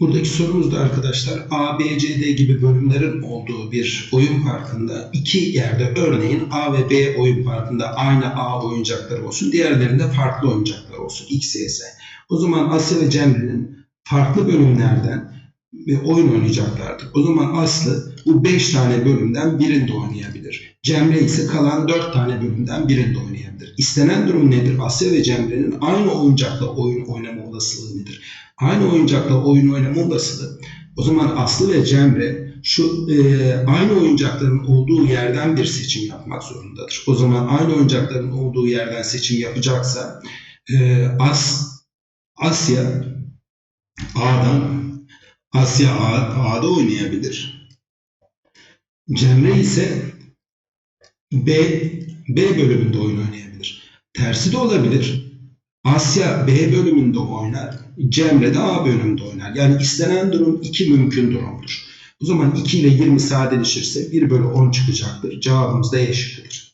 Buradaki sorumuz da arkadaşlar A, B, C, D gibi bölümlerin olduğu bir oyun parkında iki yerde örneğin A ve B oyun parkında aynı A oyuncakları olsun. Diğerlerinde farklı oyuncaklar olsun. X, Y, Z. O zaman Asya ve Cemre'nin farklı bölümlerden ve oyun oynayacaklardır. O zaman Aslı bu 5 tane bölümden birinde oynayabilir. Cemre ise kalan 4 tane bölümden birinde oynayabilir. İstenen durum nedir? Asya ve Cemre'nin aynı oyuncakla oyun oynama olasılığı nedir? Aynı oyuncakla oyun oynama olasılığı. O zaman Aslı ve Cemre şu e, aynı oyuncakların olduğu yerden bir seçim yapmak zorundadır. O zaman aynı oyuncakların olduğu yerden seçim yapacaksa e, As Asya A'dan Asya A'da oynayabilir. Cemre ise B B bölümünde oyun oynayabilir. Tersi de olabilir. Asya B bölümünde oynar, Cemre de A bölümünde oynar. Yani istenen durum iki mümkün durumdur. O zaman 2 ile 20 sadeleşirse 1 bölü 10 çıkacaktır. Cevabımız da E şıkkıdır.